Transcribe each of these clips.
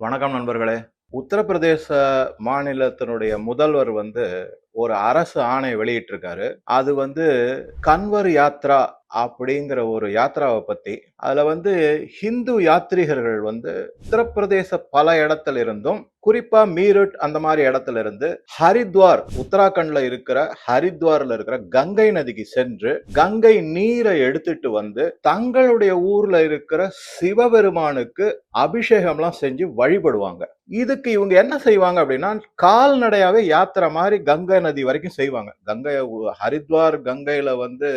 வணக்கம் நண்பர்களே. உத்தரப்பிரதேச மாநிலத்தினுடைய முதல்வர் வந்து ஒரு அரசு ஆணை வெளியிட்டிருக்காரு. அது வந்து கன்வர் யாத்ரா அப்படிங்கிற ஒரு யாத்ராவை பத்தி. அதுல வந்து ஹிந்து யாத்ரீகர்கள் வந்து உத்தரப்பிரதேச பல இடத்துல இருந்தும் குறிப்பா மீரட் அந்த மாதிரி இடத்துல இருந்து ஹரித்வார் உத்தராகண்ட்ல இருக்கிற ஹரித்வார்ல இருக்கிற கங்கை நதிக்கு சென்று கங்கை நீரை எடுத்துட்டு வந்து தங்களுடைய ஊர்ல இருக்கிற சிவபெருமானுக்கு அபிஷேகம்லாம் செஞ்சு வழிபடுவாங்க. இதுக்கு இவங்க என்ன செய்வாங்க அப்படின்னா கால்நடையாவே யாத்திரை மாதிரி கங்கை நதி வரைக்கும் செய்வாங்க. கங்கை ஹரித்வார் கங்கையில வந்து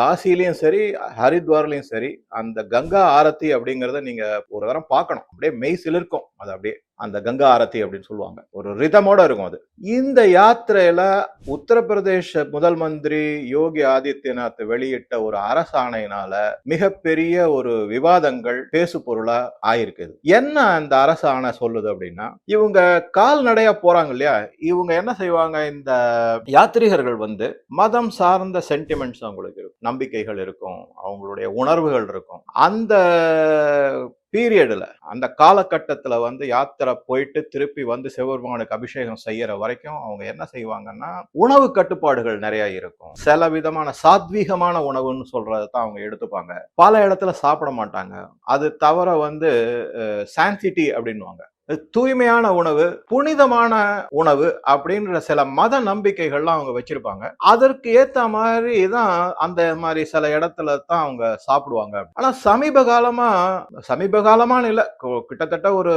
காசிலையும் சரி ஹரித்வார்லயும் சரி அந்த கங்கா ஆரத்தி அப்படிங்கறத நீங்க ஒரு தரம் பார்க்கணும். அப்படியே மெய் சிலிர்க்கும். அது அப்படியே அந்த கங்கா ஆரத்தி அப்படின்னு சொல்லுவாங்க. ஒரு ரிதமோட இருக்கும் அது. இந்த யாத்திரையில உத்தரப்பிரதேச முதல் மந்திரி யோகி ஆதித்யநாத் வெளியிட்ட ஒரு அரசாணையினால மிகப்பெரிய ஒரு விவாதங்கள் பேசு பொருளா ஆயிருக்குது என்ன அந்த அரசாணை சொல்லுது அப்படின்னா இவங்க கால்நடையா போறாங்க இல்லையா? இவங்க என்ன செய்வாங்க? இந்த யாத்ரீகர்கள் வந்து மதம் சார்ந்த சென்டிமெண்ட்ஸ் அவங்களுக்கு இருக்கும். நம்பிக்கைகள் இருக்கும். அவங்களுடைய உணர்வுகள் இருக்கும். அந்த பீரியடில் அந்த காலகட்டத்தில் வந்து யாத்திரை போயிட்டு திருப்பி வந்து சிவபெருமானுக்கு அபிஷேகம் செய்யற வரைக்கும் அவங்க என்ன செய்வாங்கன்னா உணவு கட்டுப்பாடுகள் நிறைய இருக்கும். சில விதமான சாத்வீகமான உணவுன்னு சொல்றதை தான் அவங்க எடுத்துப்பாங்க. பல இடத்துல சாப்பிட மாட்டாங்க. அது தவிர வந்து சான்சிட்டி அப்படின்வாங்க தூய்மையான உணவு புனிதமான உணவு அப்படின்ற சில மத நம்பிக்கைகள்லாம் அவங்க வச்சிருப்பாங்க. அதற்கு ஏத்த மாதிரி தான் அந்த மாதிரி சில இடத்துல தான் அவங்க சாப்பிடுவாங்க. ஆனா சமீப காலமா சமீப காலமான இல்ல கிட்டத்தட்ட ஒரு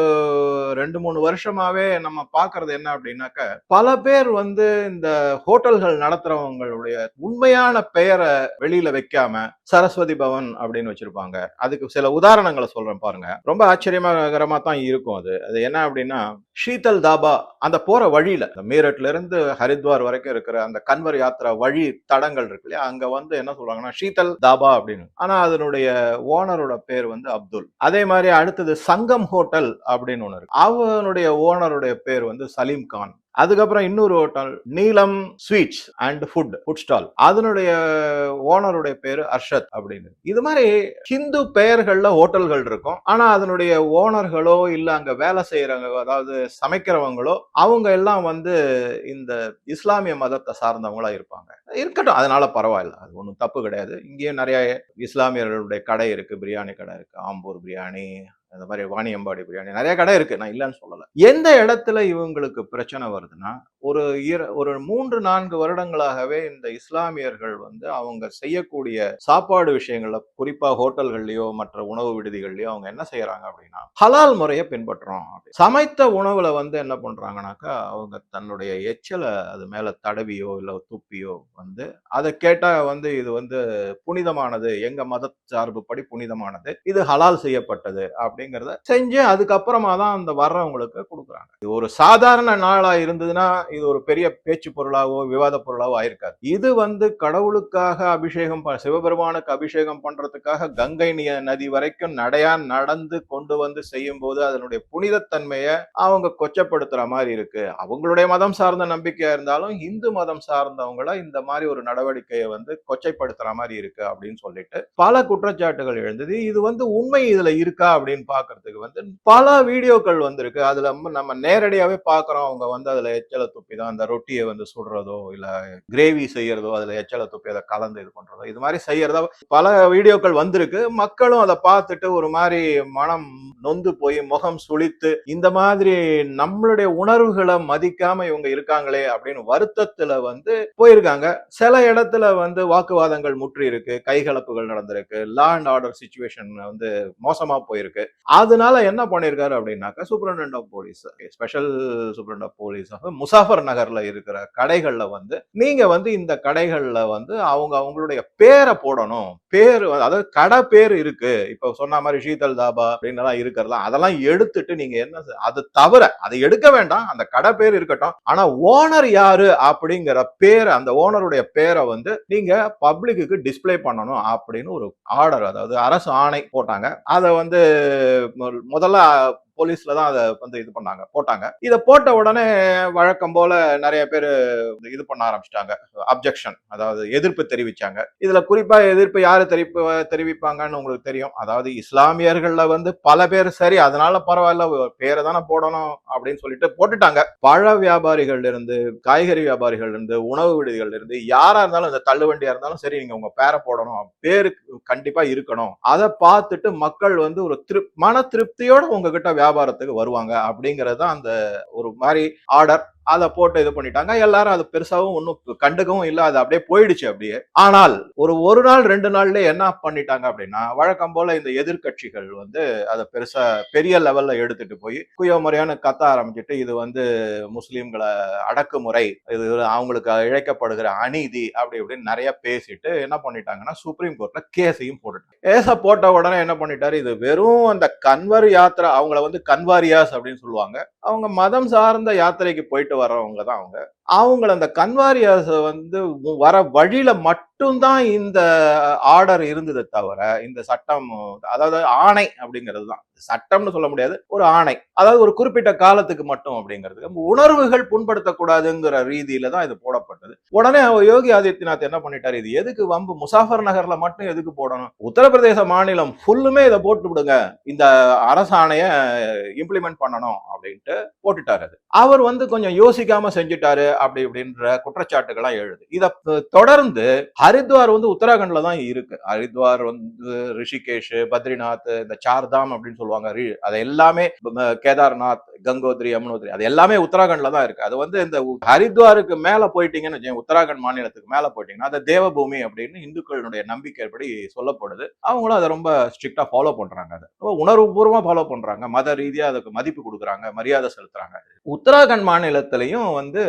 ரெண்டு மூணு வருஷமாவே நம்ம பாக்குறது என்ன அப்படின்னாக்க பல பேர் வந்து இந்த ஹோட்டல்கள் நடத்துறவங்களுடைய உண்மையான பெயரை வெளியில வைக்காம சரஸ்வதி பவன் அப்படின்னு வச்சிருப்பாங்க. அதுக்கு சில உதாரணங்களை சொல்றேன் பாருங்க. ரொம்ப ஆச்சரியமாகரமா தான் இருக்கும் அது. அது என்ன அப்படின்னா ஷீதல் தாபா அந்த போற வழியில மீரட்ல இருந்து ஹரித்வார் வரைக்கும் இருக்கிற அந்த கன்வர் யாத்திரா வழி தடங்கள் இருக்கு இல்லையா? அங்க வந்து என்ன சொல்றாங்கன்னா ஷீதல் தாபா அப்படின்னு. ஆனா அதனுடைய ஓனரோட பேர் வந்து அப்துல். அதே மாதிரி அடுத்தது சங்கம் ஹோட்டல் அப்படின்னு ஒன்று இருக்கு. அவனுடைய ஓனருடைய பேர் வந்து சலீம் கான். அதுக்கப்புறம் இன்னொரு hotel Neelam sweets and food food stall அதனுடைய ஓனருடைய பேர் அர்ஷத் அப்படின்னு. இது மாதிரி ஹிந்து பெயர்கள்ல ஹோட்டல்கள் இருக்கும். ஆனா அதனுடைய ஓனர்களோ இல்ல அங்க வேலை செய்யறவங்க அதாவது சமைக்கிறவங்களோ அவங்க எல்லாம் வந்து இந்த இஸ்லாமிய மதத்தை சார்ந்தவங்களா இருப்பாங்க. இருக்கட்டும் அதனால பரவாயில்ல. அது ஒன்றும் தப்பு கிடையாது. இங்கேயும் நிறைய இஸ்லாமியர்களுடைய கடை இருக்கு. பிரியாணி கடை இருக்கு. ஆம்பூர் பிரியாணி அந்த மாதிரி வாணியம்பாடி பிரியாணி. நிறைய கடை இருக்கு. நான் இல்லைன்னு சொல்லலை. எந்த இடத்துல இவங்களுக்கு பிரச்சனை வருதுன்னா ஒரு இர ஒரு மூன்று நான்கு வருடங்களாகவே இந்த இஸ்லாமியர்கள் வந்து அவங்க செய்யக்கூடிய சாப்பாடு விஷயங்கள்ல குறிப்பா ஹோட்டல்கள்லயோ மற்ற உணவு விடுதிகள்லயோ அவங்க என்ன செய்யறாங்க அப்படின்னா ஹலால் முறையை பின்பற்றுறோம் அப்படி. சமைத்த உணவுல வந்து என்ன பண்றாங்கனாக்கா அவங்க தன்னுடைய எச்சலை அது மேல தடவியோ இல்ல துப்பியோ வந்து அதை கேட்டா வந்து இது வந்து புனிதமானது. எங்க மத சார்புப்படி புனிதமானது. இது ஹலால் செய்யப்பட்டது அப்படி அப்படிங்கிறத செஞ்சு அதுக்கப்புறமா தான் அந்த வர்றவங்களுக்கு கொடுக்குறாங்க. இது ஒரு சாதாரண நாளா இருந்ததுன்னா இது ஒரு பெரிய பேச்சு பொருளாவோ விவாத பொருளாவோ ஆயிருக்காது. இது வந்து கடவுளுக்காக அபிஷேகம் சிவபெருமானுக்கு அபிஷேகம் பண்றதுக்காக கங்கை நி- நதி வரைக்கும் நடையா நடந்து கொண்டு வந்து செய்யும் போது அதனுடைய புனிதத்தன்மையை அவங்க கொச்சப்படுத்துற மாதிரி இருக்கு. அவங்களுடைய மதம் சார்ந்த நம்பிக்கையா இருந்தாலும் இந்து மதம் சார்ந்தவங்கள இந்த மாதிரி ஒரு நடவடிக்கையை வந்து கொச்சைப்படுத்துற மாதிரி இருக்கு அப்படின்னு சொல்லிட்டு பல குற்றச்சாட்டுகள் எழுந்தது. இது வந்து உண்மை இதுல இருக்கா அப்படின்னு பாக்குறதுக்கு வந்து பல வீடியோக்கள் வந்திருக்கு. அதுல நம்ம- நம்ம நேரடியாவே பாக்குறோம். அவங்க வந்து அதுல எச்சல துப்பி தான் அந்த ரொட்டியை வந்து சுடுறதோ இல்ல கிரேவி செய்யறதோ அதுல எச்சல துப்பி அதை கலந்து இது பண்றதோ இது மாதிரி செய்யறதா பல வீடியோக்கள் வந்திருக்கு. மக்களும் அதை பார்த்துட்டு ஒரு மாதிரி மனம் நொந்து போய் முகம் சுளித்து இந்த மாதிரி நம்மளுடைய உணர்வுகளை மதிக்காம இவங்க இருக்காங்களே அப்படின்னு வருத்தத்துல வந்து போயிருக்காங்க. சில இடத்துல வந்து வாக்குவாதங்கள் முற்றி இருக்கு கைகலப்புகள் நடந்திருக்கு லா அண்ட் ஆர்டர் சுச்சுவேஷன் வந்து மோசமா போயிருக்கு. அதனால என்ன பண்ணியிருக்காரு அப்படின்னாக்கா superintendent of police special superintendent of police Muzaffar நகர்ல இருக்கிற கடைகள்ல வந்து நீங்க வந்து இந்த கடைகள்ல வந்து அவங்க அவங்களுடைய பேரை போடணும். பேர் அதாவது கடை பேர் இருக்கு. இப்ப சொன்ன மாதிரி ஷீதல் தாபா அப்படின்னு இருக்கிறதெல்லாம் அதெல்லாம் எடுத்துட்டு நீங்க என்ன அது தவிர அதை எடுக்க வேண்டாம். அந்த கடை பேர் இருக்கட்டும். ஆனா ஓனர் யாரு அப்படிங்கிற பேரை அந்த ஓனருடைய பேரை வந்து நீங்க பப்ளிக்கு டிஸ்ப்ளே பண்ணணும் அப்படின்னு ஒரு ஆர்டர் அதாவது அரசு ஆணை போட்டாங்க. அதை வந்து முதல்ல போலீஸ்ல தான் அதை வந்து இது பண்ணாங்க போட்டாங்க. இதை போட்ட உடனே வழக்கம் போல நிறைய பேர் இது பண்ண ஆரம்பிச்சிட்டாங்க. அப்ஜெக்ஷன் அதாவது எதிர்ப்பு தெரிவிச்சாங்க. இதுல குறிப்பா எதிர்ப்பு யாரு தெரிவிப்பு தெரிவிப்பாங்கன்னு உங்களுக்கு தெரியும். அதாவது இஸ்லாமியர்கள்ல வந்து பல பேர் சரி அதனால பரவாயில்ல பேரை தானே போடணும் அப்படின்னு சொல்லிட்டு போட்டுட்டாங்க. பழ வியாபாரிகள் இருந்து காய்கறி வியாபாரிகள் இருந்து உணவு விடுதிகள் இருந்து யாரா இருந்தாலும் இந்த தள்ளுவண்டியா இருந்தாலும் சரி நீங்க உங்க பேரை போடணும். பேரு கண்டிப்பா இருக்கணும். அதை பார்த்துட்டு மக்கள் வந்து ஒரு திரு மன திருப்தியோட உங்ககிட்ட வியாபாரத்துக்கு வருவாங்க அப்படிங்கறது தான் அந்த ஒரு மாதிரி ஆர்டர் அதை போட்டு இது பண்ணிட்டாங்க. எல்லாரும் அது பெருசாகவும் ஒன்றும் கண்டுக்கவும் இல்லை. அது அப்படியே போயிடுச்சு அப்படியே. ஆனால் ஒரு ஒரு நாள் ரெண்டு நாள்ல என்ன பண்ணிட்டாங்க அப்படின்னா வழக்கம் போல இந்த எதிர்க்கட்சிகள் வந்து அதை பெருசா பெரிய லெவல்ல எடுத்துட்டு போய் குயமுறையான கத்த ஆரம்பிச்சுட்டு இது வந்து முஸ்லீம்களை அடக்குமுறை இது அவங்களுக்கு இழைக்கப்படுகிற அநீதி அப்படி இப்படின்னு நிறைய பேசிட்டு என்ன பண்ணிட்டாங்கன்னா சுப்ரீம் கோர்ட்ல கேஸையும் போட்டுட்டாங்க. கேச போட்ட உடனே என்ன பண்ணிட்டாரு? இது வெறும் அந்த கன்வர் யாத்திரை அவங்கள வந்து கன்வாரியாஸ் அப்படின்னு சொல்லுவாங்க. அவங்க மதம் சார்ந்த யாத்திரைக்கு போயிட்டு வர்றவங்க தான் அவங்க. அவங்கள அந்த கன்வாரியாஸ் வந்து வர வழியில மட்டும்தான் இந்த ஆர்டர் இருந்தது தவிர இந்த சட்டம் அதாவது ஆணை அப்படிங்கிறது தான். சட்டம்னு சொல்ல முடியாது ஒரு ஆணை. அதாவது ஒரு குறிப்பிட்ட காலத்துக்கு மட்டும் அப்படிங்கிறது உணர்வுகள் புண்படுத்தக்கூடாதுங்கிற ரீதியில தான் இது போடப்பட்டது. உடனே அவர் யோகி ஆதித்யநாத் என்ன பண்ணிட்டாரு? இது எதுக்கு வம்பு? முசாஃபர் நகர்ல மட்டும் எதுக்கு போடணும்? உத்தரப்பிரதேச மாநிலம் ஃபுல்லுமே இதை போட்டு விடுங்க. இந்த அரசாணைய இம்ப்ளிமெண்ட் பண்ணணும் அப்படின்ட்டு போட்டுட்டாரு அது. அவர் வந்து கொஞ்சம் யோசிக்காம செஞ்சுட்டாரு. அப்படி இப்படின்ற குற்றச்சாட்டுகள்லாம் எழுது. இதை தொடர்ந்து ஹரித்வார் வந்து உத்தராகண்ட்ல தான் இருக்கு. ஹரித்வார் வந்து ரிஷிகேஷ் பத்ரிநாத் இந்த சார்தாம் அப்படின்னு சொல்லுவாங்க. அதை அது எல்லாமே கேதார்நாத் கங்கோத்ரி யமுனோத்ரி அது எல்லாமே உத்தராகண்ட்ல தான் இருக்கு. அது வந்து இந்த ஹரித்வாருக்கு மேல போயிட்டீங்கன்னு வச்சுக்கோங்க, உத்தராகண்ட் மாநிலத்துக்கு மேல போயிட்டீங்கன்னா அது தேவபூமி அப்படின்னு இந்துக்களுடைய நம்பிக்கைப்படி சொல்லப்படுது. அவங்களும் அதை ரொம்ப ஸ்ட்ரிக்டா ஃபாலோ பண்றாங்க அதை. ரொம்ப உணர்வுபூர்வமா ஃபாலோ பண்றாங்க. மத ரீதியா அதுக்கு மதிப்பு கொடுக்குறாங்க மரியாதை செலுத்துறாங்க. உத்தராகண்ட் மாநிலத்திலையும் வந்து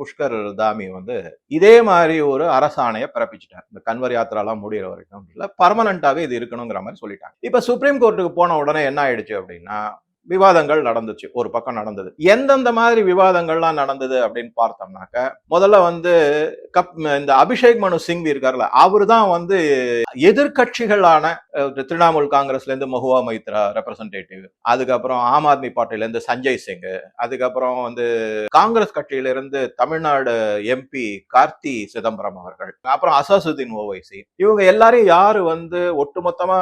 புஷ்கர் தாமி வந்து இதே மாதிரி ஒரு அரசாணையை பிறப்பிச்சிட்டார். இந்த கன்வர் யாத்திராலாம் முடிகிற வரைக்கும் இல்லை பர்மனண்ட்டாகவே இது இருக்கணுங்கிற மாதிரி சொல்லிட்டாங்க. இப்போ சுப்ரீம் கோர்ட்டுக்கு போன உடனே என்ன ஆயிடுச்சு அப்படின்னா விவாதங்கள் நடந்துச்சு. ஒரு பக்கம் நடந்தது. எந்தெந்த மாதிரி விவாதங்கள்லாம் நடந்தது அப்படின்னு பார்த்தோம்னாக்க முதல்ல வந்து கப் இந்த அபிஷேக் மனு சிங்வி இருக்கார்ல அவரு தான் வந்து எதிர்கட்சிகளான திரிணாமுல் காங்கிரஸ்ல இருந்து மஹுவா மைத்ரா ரெப்ரசன்டேட்டிவ் அதுக்கப்புறம் ஆம் ஆத்மி பார்ட்டில இருந்து சஞ்சய் சிங் அதுக்கப்புறம் வந்து காங்கிரஸ் கட்சியில இருந்து தமிழ்நாடு எம்பி கார்த்தி சிதம்பரம் அவர்கள் அப்புறம் அசாசுதீன் ஓவைசி. இவங்க எல்லாரையும் யாரு வந்து ஒட்டுமொத்தமா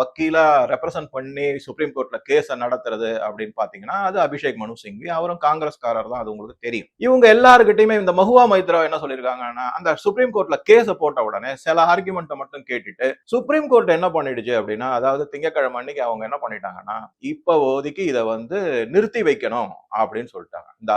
வக்கீலா ரெப்ரசன்ட் பண்ணி சுப்ரீம் கோர்ட்ல கேஸ நடத்துறது அப்படின்னு பாத்தீங்கன்னா அது அபிஷேக் மனு சிங்வி அவரும் காங்கிரஸ்காரர் தான் அது உங்களுக்கு தெரியும். இவங்க எல்லாருக்கிட்டையுமே இந்த மஹுவா மைத்ரா என்ன சொல்லியிருக்காங்கன்னா அந்த சுப்ரீம் கோர்ட்ல கேஸ போட்ட உடனே சில ஆர்குமெண்ட்டை மட்டும் கேட்டுட்டு சுப்ரீம் கோர்ட் என்ன பண்ணிடுச்சு அப்படின்னா அதாவது திங்கட்கிழமை அன்னைக்கு அவங்க என்ன பண்ணிட்டாங்கன்னா இப்ப ஓதிக்கு இதை வந்து நிறுத்தி வைக்கணும் அப்படின்னு சொல்லிட்டாங்க. இந்த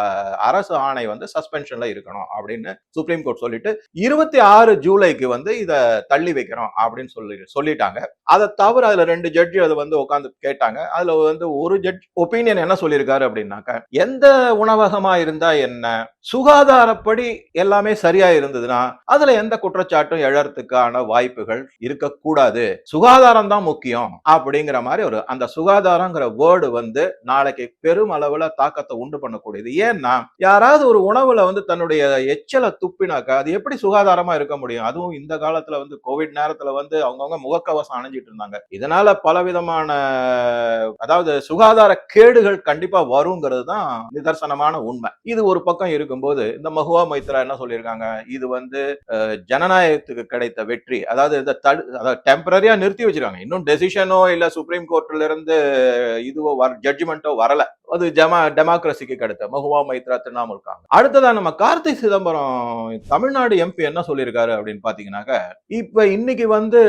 அரசு ஆணை வந்து சஸ்பென்ஷன்ல இருக்கணும் அப்படின்னு சுப்ரீம் கோர்ட் சொல்லிட்டு இருபத்தி ஆறு ஜூலைக்கு வந்து இதை தள்ளி வைக்கிறோம் அப்படின்னு சொல்லி சொல்லிட்டாங்க. அதை தவிர அதுல ரெண்டு ஜட்ஜி அதை வந்து உட்காந்து கேட்டாங்க. அதுல வந்து ஒரு ஜட்ஜ் ஒப்பீனியன் என்ன சொல்லியிருக்காரு அப்படின்னாக்க எந்த உணவகமா இருந்தா என்ன சுகாதாரப்படி எல்லாமே சரியா இருந்ததுன்னா அதுல எந்த குற்றச்சாட்டும் எழறதுக்கான வாய்ப்புகள் இருக்கக்கூடாது. சுகாதாரம் தான் முக்கியம் அப்படிங்கிற மாதிரி ஒரு அந்த சுகாதாரங்கிற வேர்டு வந்து நாளைக்கு பெரும் அளவுல தாக்கத்தை உண்டு பண்ணக்கூடியது. ஏன்னா யாராவது ஒரு உணவுல வந்து தன்னுடைய எச்சலை துப்பினாக்கா அது எப்படி சுகாதாரமா இருக்க முடியும்? அதுவும் இந்த காலத்துல வந்து கோவிட் நேரத்துல வந்து அவங்கவுங்க முகக்கவசம் அணிஞ்சிட்டு இருந்தாங்க. இதனால பலவிதமான அதாவது சுகாதார கேடுகள் கண்டிப்பா வருங்கிறது தான் நிதர்சனமான உண்மை. இது ஒரு பக்கம் இருக்கும்போது இந்த மகுவா மைத்ரா என்ன சொல்லியிருக்காங்க? இது வந்து ஜனநாயகத்துக்கு கிடைத்த வெற்றி. அதாவது இந்த தடு அதாவது டெம்பரரியா நிறுத்தி வச்சிருக்காங்க. இன்னும் டெசிஷனோ இல்ல சுப்ரீம் கோர்ட்ல இருந்து இதுவோ வர ஜட்ஜ்மெண்ட்டோ வரல. அது ஜமா டெமோக்ரஸிக்கு கிடைத்த. மகுவா மைத்ரா திரிணாமுல் காங்கிரஸ். அடுத்ததா நம்ம கார்த்தி சிதம்பரம் தமிழ்நாடு எம்பி என்ன சொல்லியிருக்காரு அப்படின்னு பாத்தீங்கன்னாக்க இப்ப இன்னைக்கு வந்து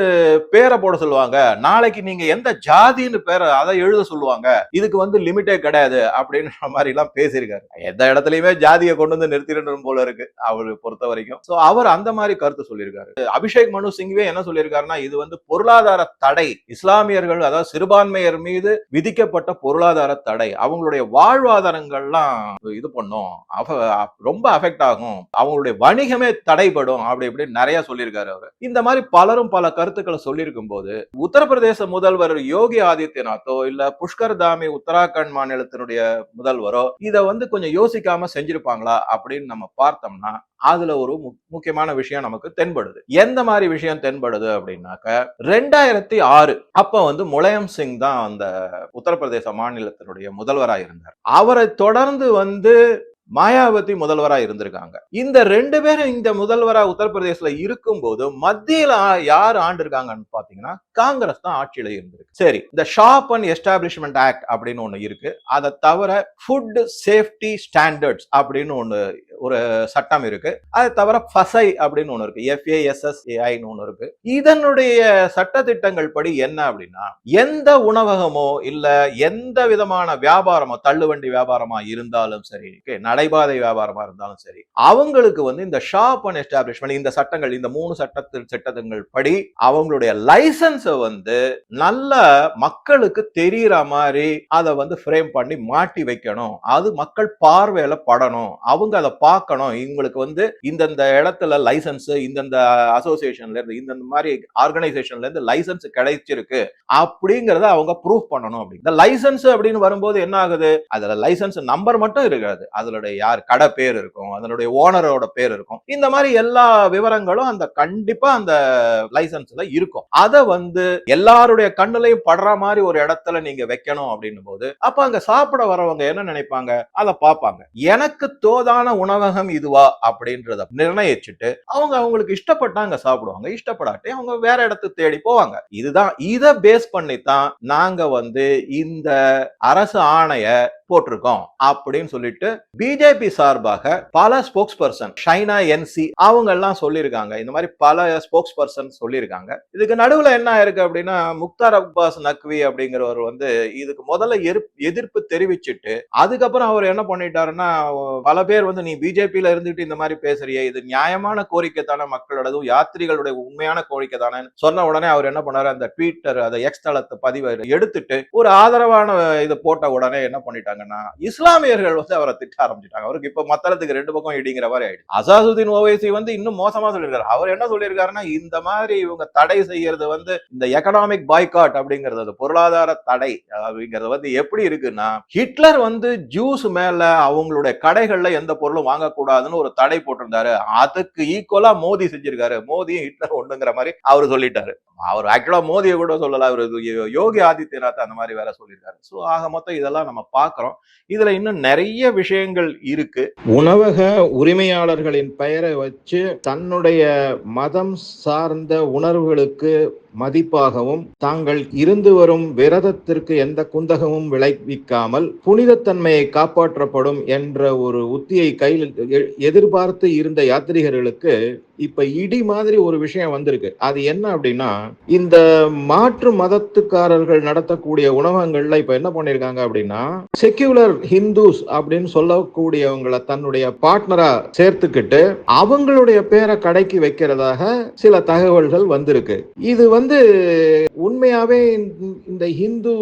பேரை போட சொல்லுவாங்க. நாளைக்கு நீங்க எந்த ஜாதின்னு பேரை அதை எழுத சொல்லுவாங்க. இதுக்கு வந்து லிமிட்டே கிடையாது அப்படின்ற மாதிரி எல்லாம் பேசியிருக்காரு. எந்த இடத்துலயுமே ஜாதியை கொண்டு வந்து நிறுத்திடணும் போல இருக்கு அவரு பொறுத்த வரைக்கும். சோ அவர் அந்த மாதிரி கருத்து சொல்லியிருக்காரு. அபிஷேக் மனு சிங்வே என்ன சொல்லியிருக்காருன்னா இது வந்து பொருளாதார தடை. இஸ்லாமியர்கள் அதாவது சிறுபான்மையர் மீது விதிக்கப்பட்ட பொருளாதார தடை. அவங்களுடைய வாழ்வாதாரங்கள்லாம் இது பண்ணும். ரொம்ப அஃபெக்ட் ஆகும். அவங்களுடைய வணிகமே தடைபடும் அப்படி இப்படி நிறைய சொல்லியிருக்காரு அவர். இந்த மாதிரி பலரும் பல கருத்துக்களை சொல்லியிருக்கும் போது உத்தரப்பிரதேச முதல்வர் யோகி ஆதித்யநாத்தோ இல்ல புஷ்கர் தாமி உத்தராகண்ட் மாநிலத்தினுடைய முதல்வரோ இதை வந்து கொஞ்சம் யோசிக்காம செஞ்சிருப்பாங்களா அப்படின்னு நம்ம பார்த்தோம்னா அதுல ஒரு மு- முக்கியமான விஷயம் நமக்கு தென்படுது. எந்த மாதிரி விஷயம் தென்படுது அப்படின்னாக்க ரெண்டாயிரத்தி ஆறு அப்ப வந்து முலாயம் சிங் தான் அந்த உத்தரப்பிரதேச மாநிலத்தினுடைய முதல்வராக இருந்தார். அவரை தொடர்ந்து வந்து மாயாவதி முதல்வரா இருந்திருக்காங்க. இந்த ரெண்டு பேரும் இந்த முதல்வரா உத்தரப்பிரதேசல இருக்கும்போது மத்தியில மத்தியில் யார் ஆண்டு இருக்காங்கன்னு பாத்தீங்கன்னா காங்கிரஸ் தான் ஆட்சியில இருந்திருக்கு. சரி இந்த ஷாப் அண்ட் எஸ்டாப்ளிஷ்மெண்ட் ஆக்ட் அப்படின்னு ஒண்ணு இருக்கு. அதை தவிர ஃபுட் சேஃப்டி ஸ்டாண்டர்ட்ஸ் அப்படின்னு ஒண்ணு ஒரு சட்டம் இருக்கு. அதை தவிர ஃபசை அப்படின்னு ஒண்ணு இருக்கு. எஃப்ஏஎஸ்எஸ்ஏஐன்னு ஒண்ணு இருக்கு. இதனுடைய சட்டதிட்டங்கள் படி என்ன அப்படின்னா எந்த உணவகமோ இல்ல எந்த விதமான வியாபாரமோ தள்ளுவண்டி வியாபாரமா இருந்தாலும் சரி நடைபாதை வியாபாரமா இருந்தாலும் சரி அவங்களுக்கு வந்து இந்த ஷாப் அண்ட் எஸ்டாப்ளிஷ்மெண்ட் இந்த சட்டங்கள் இந்த மூணு சட்டத்தில் சட்டங்கள் படி அவங்களுடைய லைசன்ஸை வந்து நல்ல மக்களுக்கு தெரியற மாதிரி அதை வந்து ஃப்ரேம் பண்ணி மாட்டி வைக்கணும். அது மக்கள் பார்வையில படணும். அவங்க அதை பார்க்கணும். இவங்களுக்கு வந்து இந்தந்த இடத்துல லைசன்ஸ் இந்தந்த அசோசியேஷன்ல இருந்து இந்தந்த மாதிரி ஆர்கனைசேஷன்ல இருந்து லைசன்ஸ் கிடைச்சிருக்கு அப்படிங்கறத அவங்க ப்ரூஃப் பண்ணணும் அப்படி இந்த லைசன்ஸ் அப்படின்னு வரும்போது என்ன ஆகுது? அதுல லைசன்ஸ் நம்பர் மட்டும் இருக்காது. அதனுடைய யார் கடை பேர் இருக்கும் அதனுடைய ஓனரோட பேர் இருக்கும். இந்த மாதிரி எல்லா விவரங்களும் அந்த கண்டிப்பா அந்த லைசன்ஸ்ல இருக்கும். அதை வந்து எல்லாருடைய கண்ணுலையும் படுற மாதிரி ஒரு இடத்துல நீங்க வைக்கணும் அப்படின்னும் போது அப்ப அங்க சாப்பிட வரவங்க என்ன நினைப்பாங்க? அதை பார்ப்பாங்க. எனக்கு தோதான உணவகம் இதுவா? அப்படின்றத நிர்ணயிச்சுட்டு அவங்க அவங்களுக்கு இஷ்டப்பட்டா அங்க சாப்பிடுவாங்க. இஷ்டப்படாட்டி அவங்க வேற இடத்துக்கு தேடி போவாங்க. இதுதான் இதை பேஸ் பண்ணி தான் நாங்க வந்து இந்த அரசு ஆணைய போட்டிருக்கோம் அப்படின்னு சொல்லிட்டு பிஜேபி சார்பாக பல ஸ்போக்ஸ் பர்சன் ஷைனா என்சி அவங்க எல்லாம் சொல்லியிருக்காங்க. இந்த மாதிரி பல ஸ்போக்ஸ் பர்சன் சொல்லியிருக்காங்க. இதுக்கு நடுவில் என்ன இருக்கு அப்படின்னா முக்தார் அப்பாஸ் நக்வி அப்படிங்கிறவர் வந்து இதுக்கு முதல்ல எதிர்ப்பு தெரிவிச்சிட்டு அதுக்கப்புறம் அவர் என்ன பண்ணிட்டாருன்னா பல பேர் வந்து நீ பிஜேபியில இருந்துட்டு இந்த மாதிரி பேசுறிய இது நியாயமான கோரிக்கை தானே மக்களோடதும் யாத்திரிகளுடைய உண்மையான கோரிக்கை தானே. சொன்ன உடனே அவர் என்ன பண்ணாரு அந்த ட்விட்டர் அந்த எக்ஸ் தளத்தை பதிவை எடுத்துட்டு ஒரு ஆதரவான இதை போட்ட உடனே என்ன பண்ணிட்டாரு பண்ணிட்டாங்கன்னா இஸ்லாமியர்கள் வந்து அவரை திட்ட ஆரம்பிச்சிட்டாங்க. அவருக்கு இப்ப மத்தளத்துக்கு ரெண்டு பக்கம் இடிங்கிற மாதிரி ஆயிடுச்சு. அசாசுதீன் ஓவைசி வந்து இன்னும் மோசமா சொல்லியிருக்காரு. அவர் என்ன சொல்லியிருக்காருன்னா இந்த மாதிரி இவங்க தடை செய்யறது வந்து இந்த எக்கனாமிக் பாய்காட் அப்படிங்கிறது அது பொருளாதார தடை அப்படிங்கிறது வந்து எப்படி இருக்குன்னா ஹிட்லர் வந்து ஜூஸ் மேல அவங்களுடைய கடைகள்ல எந்த பொருளும் வாங்கக்கூடாதுன்னு ஒரு தடை போட்டிருந்தாரு. அதுக்கு ஈக்குவலா மோதி செஞ்சிருக்காரு. மோதியும் ஹிட்லர் ஒண்ணுங்கிற மாதிரி அவர் சொல்லிட்டாரு. அவர் ஆக்சுவலா மோதியை கூட சொல்லல. அவர் யோகி ஆதித்யநாத் அந்த மாதிரி வேற சொல்லியிருக்காரு. ஸோ ஆக மொத்தம் இதெல்லாம் நம்ம பார்க்கிறோம். இதுல இன்னும் நிறைய விஷயங்கள் இருக்கு. உணவக உரிமையாளர்களின் பெயரை வச்சு தன்னுடைய மதம் சார்ந்த உணர்வுகளுக்கு மதிப்பாகவும் தாங்கள் இருந்து வரும் விரதத்திற்கு எந்த குந்தகமும் விளைவிக்காமல் புனிதத்தன்மையை காப்பாற்றப்படும் என்ற ஒரு உத்தியை கையில் எ- எதிர்பார்த்து இருந்த யாத்ரிகர்களுக்கு இப்ப இடி மாதிரி ஒரு விஷயம் வந்திருக்கு. அது என்ன அப்படின்னா இந்த மாற்று மதத்துக்காரர்கள் நடத்தக்கூடிய உணவகங்கள்ல இப்ப என்ன பண்ணிருக்காங்க அப்படின்னா செக்யூலர் ஹிந்துஸ் அப்படின்னு சொல்லக்கூடியவங்களை தன்னுடைய பார்ட்னரா சேர்த்துக்கிட்டு அவங்களுடைய பேரை கடைக்கு வைக்கிறதாக சில தகவல்கள் வந்திருக்கு. இது வந்து வந்து உண்மையாவே இந்த- ஹிந்து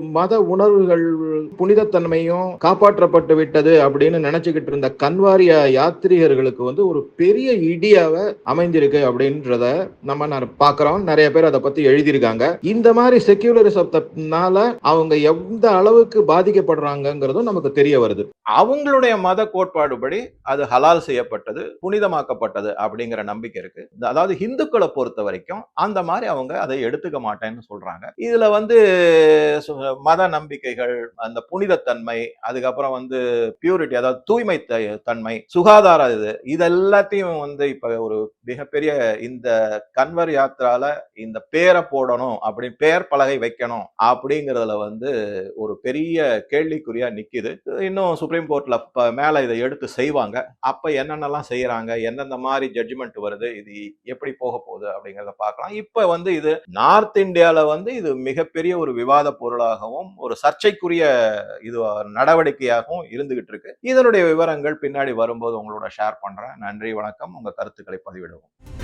மத உணர்வுகள் புனிதத்தன்மையும் காப்பாற்றப்பட்டு விட்டது அப்படின்னு நினைச்சுக்கிட்டு இருந்த கன்வாரிய யாத்ரீகர்களுக்கு வந்து ஒரு பெரிய இடியாவ அமைந்திருக்கு அப்படின்றத நம்ம பாக்குறோம் நிறைய பேர் அதை பத்தி எழுதியிருக்காங்க. இந்த மாதிரி செக்யூலரிசத்தினால அவங்க எந்த அளவுக்கு பாதிக்கப்படுறாங்கிறதும் நமக்கு தெரிய வருது. அவங்களுடைய மத கோட்பாடுபடி அது ஹலால் செய்யப்பட்டது புனிதமாக்கப்பட்டது அப்படிங்கிற நம்பிக்கை இருக்கு. இந்த- அதாவது இந்துக்களை பொறுத்த வரைக்கும் அந்த மாதிரி அவங்க அதை எடுத்துக்க மாட்டேன்னு சொல்றாங்க. இதுல வந்து சு- மத நம்பிக்கைகள் அந்த புனிதத்தன்மை அதுக்கப்புறம் வந்து பியூரிட்டி அதாவது தூய்மை த- தன்மை சுகாதார இது இது எல்லாத்தையும் வந்து இப்ப ஒரு மிகப்பெரிய இந்த கன்வர் யாத்திரால இந்த பேரை போடணும் அப்படின்னு பேர் பலகை வைக்கணும் அப்படிங்கறதுல வந்து ஒரு பெரிய கேள்விக்குறியா நிக்குது. இன்னும் சுப்ரீம் கோர்ட்ல மேல இதை எடுத்து செய்வாங்க. அப்ப என்னென்னலாம் செய்யறாங்க எந்தெந்த மாதிரி ஜட்ஜ்மெண்ட் வருது இது எப்படி போக போகுது அப்படிங்கிறத பார்க்கலாம். இப்ப வந்து இது நார்த் இந்தியால வந்து இது மிகப்பெரிய ஒரு விவாத பொருளாகவும் ஒரு சர்ச்சைக்குரிய இது நடவடிக்கையாகவும் இருந்துகிட்டு இருக்கு. இதனுடைய விவரங்கள் பின்னாடி வரும்போது உங்களோட ஷேர் பண்றேன். நன்றி வணக்கம். உங்க கருத்துக்களை பதிவிடவும்.